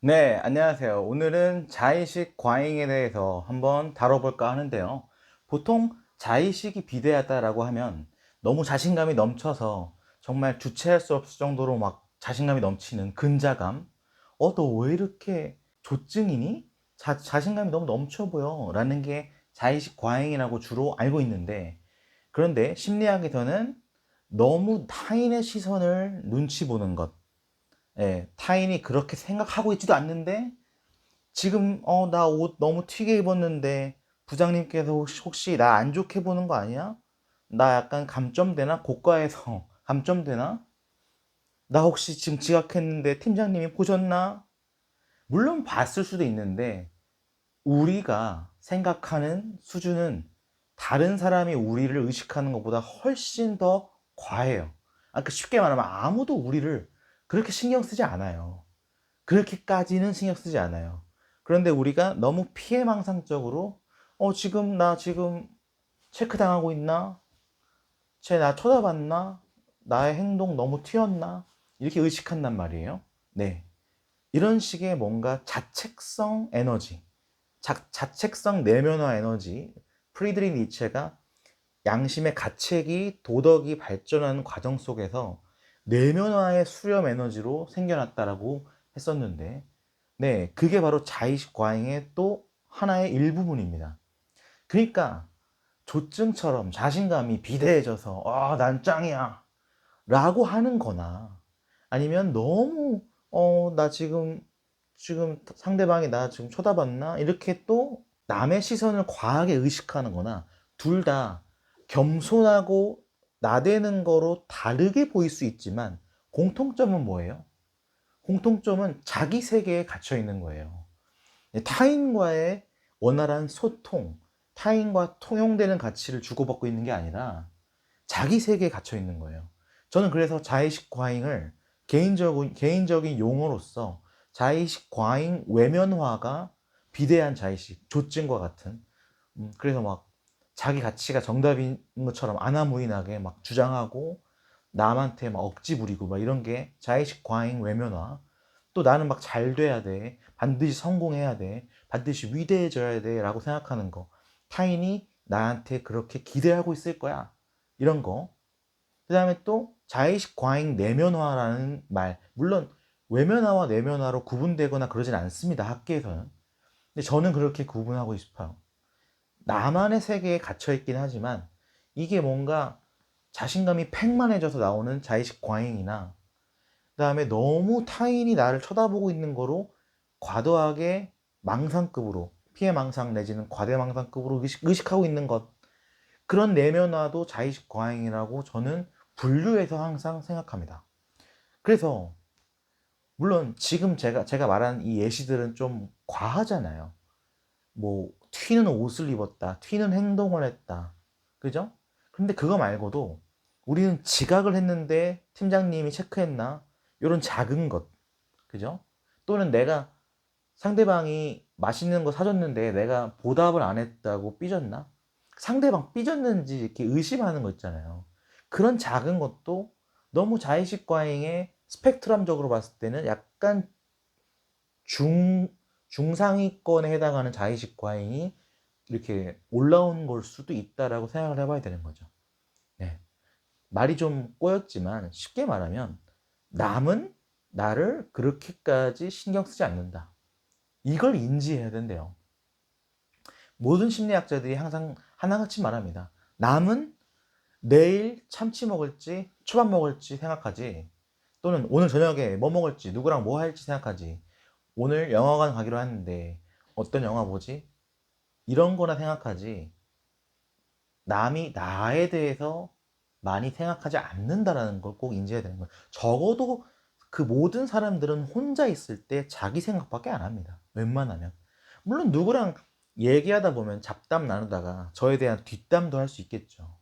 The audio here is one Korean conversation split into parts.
네, 안녕하세요. 오늘은 자의식 과잉에 대해서 한번 다뤄볼까 하는데요. 보통 자의식이 비대하다라고 하면 너무 자신감이 넘쳐서 정말 주체할 수 없을 정도로 막 자신감이 넘치는 근자감. 어, 너 왜 이렇게 조증이니? 자, 자신감이 너무 넘쳐 보여. 라는 게 자의식 과잉이라고 주로 알고 있는데, 그런데 심리학에서는 너무 타인의 시선을 눈치 보는 것. 예, 타인이 그렇게 생각하고 있지도 않는데 지금 어 나 옷 너무 튀게 입었는데 부장님께서 혹시, 혹시 나 안 좋게 보는 거 아니야? 나 약간 감점되나? 고가에서 감점되나? 나 혹시 지금 지각했는데 팀장님이 보셨나? 물론 봤을 수도 있는데 우리가 생각하는 수준은 다른 사람이 우리를 의식하는 것보다 훨씬 더 과해요. 아, 그 쉽게 말하면 아무도 우리를 그렇게 신경 쓰지 않아요. 그렇게까지는 신경 쓰지 않아요. 그런데 우리가 너무 피해망상적으로 어 지금 나 지금 체크 당하고 있나? 쟤 나 쳐다봤나? 나의 행동 너무 튀었나? 이렇게 의식한단 말이에요. 네. 이런 식의 뭔가 자책성 에너지, 자, 자책성 내면화 에너지, 프리드리 니체가 양심의 가책이 도덕이 발전하는 과정 속에서 내면화의 수렴 에너지로 생겨났다라고 했었는데, 네, 그게 바로 자의식 과잉의 또 하나의 일부분입니다. 그러니까 조증처럼 자신감이 비대해져서 아, 난 짱이야 라고 하는 거나 아니면 너무 어, 나 지금 지금 상대방이 나 지금 쳐다봤나 이렇게 또 남의 시선을 과하게 의식하는 거나 둘 다 겸손하고 나대는 거로 다르게 보일 수 있지만 공통점은 뭐예요? 공통점은 자기 세계에 갇혀 있는 거예요. 타인과의 원활한 소통, 타인과 통용되는 가치를 주고받고 있는 게 아니라 자기 세계에 갇혀 있는 거예요. 저는 그래서 자의식 과잉을 개인적인, 개인적인 용어로서 자의식 과잉 외면화가 비대한 자의식, 조증과 같은, 음, 그래서 막 자기 가치가 정답인 것처럼 아나무인하게 막 주장하고 남한테 막 억지 부리고 막 이런 게 자의식 과잉 외면화. 또 나는 막 잘 돼야 돼. 반드시 성공해야 돼. 반드시 위대해져야 돼. 라고 생각하는 거. 타인이 나한테 그렇게 기대하고 있을 거야. 이런 거. 그 다음에 또 자의식 과잉 내면화라는 말. 물론 외면화와 내면화로 구분되거나 그러진 않습니다. 학계에서는. 근데 저는 그렇게 구분하고 싶어요. 나만의 세계에 갇혀 있긴 하지만 이게 뭔가 자신감이 팽만해져서 나오는 자의식 과잉이나 그다음에 너무 타인이 나를 쳐다보고 있는 거로 과도하게 망상급으로 피해 망상 내지는 과대 망상급으로 의식, 하고 있는 것 그런 내면화도 자의식 과잉이라고 저는 분류해서 항상 생각합니다. 그래서 물론 지금 제가 제가 말한 이 예시들은 좀 과하잖아요. 뭐 튀는 옷을 입었다, 튀는 행동을 했다. 그죠? 근데 그거 말고도 우리는 지각을 했는데 팀장님이 체크했나? 이런 작은 것. 그죠? 또는 내가 상대방이 맛있는 거 사줬는데 내가 보답을 안 했다고 삐졌나? 상대방 삐졌는지 이렇게 의심하는 거 있잖아요. 그런 작은 것도 너무 자의식 과잉의 스펙트럼적으로 봤을 때는 약간 중, 중상위권에 해당하는 자의식 과잉이 이렇게 올라온 걸 수도 있다라고 생각을 해봐야 되는 거죠. 네. 말이 좀 꼬였지만 쉽게 말하면 남은 나를 그렇게까지 신경 쓰지 않는다. 이걸 인지해야 된대요. 모든 심리학자들이 항상 하나같이 말합니다. 남은 내일 참치 먹을지 초밥 먹을지 생각하지 또는 오늘 저녁에 뭐 먹을지 누구랑 뭐 할지 생각하지 오늘 영화관 가기로 했는데 어떤 영화 보지? 이런 거나 생각하지 남이 나에 대해서 많이 생각하지 않는다라는 걸 꼭 인지해야 되는 거예요. 적어도 그 모든 사람들은 혼자 있을 때 자기 생각밖에 안 합니다. 웬만하면. 물론 누구랑 얘기하다 보면 잡담 나누다가 저에 대한 뒷담도 할 수 있겠죠.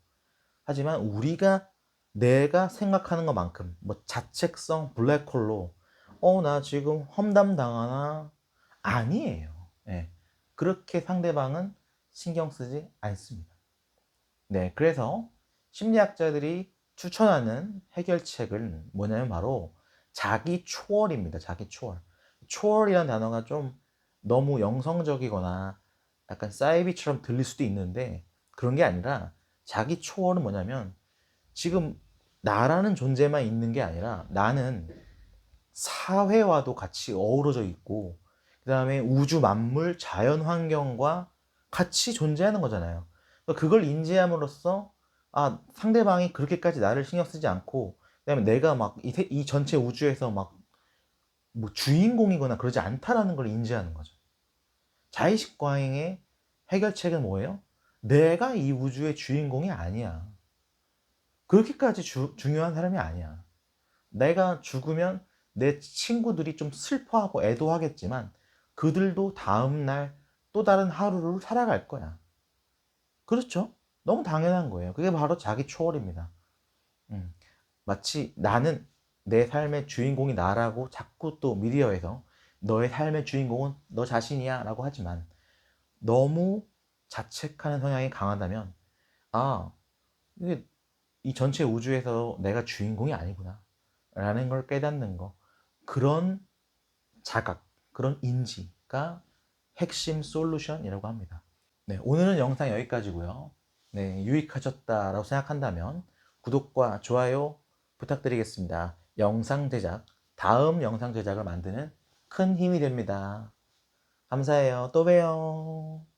하지만 우리가 내가 생각하는 것만큼 뭐 자책성 블랙홀로 어 나 지금 험담 당하나 아니에요. 예. 그렇게 상대방은 신경 쓰지 않습니다. 네, 그래서 심리학자들이 추천하는 해결책은 뭐냐면 바로 자기 초월입니다. 자기 초월. 초월이라는 단어가 좀 너무 영성적이거나 약간 사이비처럼 들릴 수도 있는데 그런 게 아니라 자기 초월은 뭐냐면 지금 나라는 존재만 있는 게 아니라 나는 사회와도 같이 어우러져 있고 그 다음에 우주 만물 자연 환경과 같이 존재하는 거잖아요. 그걸 인지함으로써 아 상대방이 그렇게까지 나를 신경 쓰지 않고 그다음에 내가 막이 전체 우주에서 막 뭐 주인공이거나 그러지 않다라는 걸 인지하는 거죠. 자의식 과잉의 해결책은 뭐예요? 내가 이 우주의 주인공이 아니야. 그렇게까지 주- 중요한 사람이 아니야. 내가 죽으면 내 친구들이 좀 슬퍼하고 애도하겠지만 그들도 다음날 또 다른 하루를 살아갈 거야. 그렇죠? 너무 당연한 거예요. 그게 바로 자기 초월입니다. 음, 마치 나는 내 삶의 주인공이 나라고 자꾸 또 미디어에서 너의 삶의 주인공은 너 자신이야 라고 하지만 너무 자책하는 성향이 강하다면 아, 이게 이 전체 우주에서 내가 주인공이 아니구나 라는 걸 깨닫는 거 그런 자각, 그런 인지가 핵심 솔루션이라고 합니다. 네, 오늘은 영상 여기까지고요. 네, 유익하셨다라고 생각한다면 구독과 좋아요 부탁드리겠습니다. 영상 제작, 다음 영상 제작을 만드는 큰 힘이 됩니다. 감사해요. 또 봬요.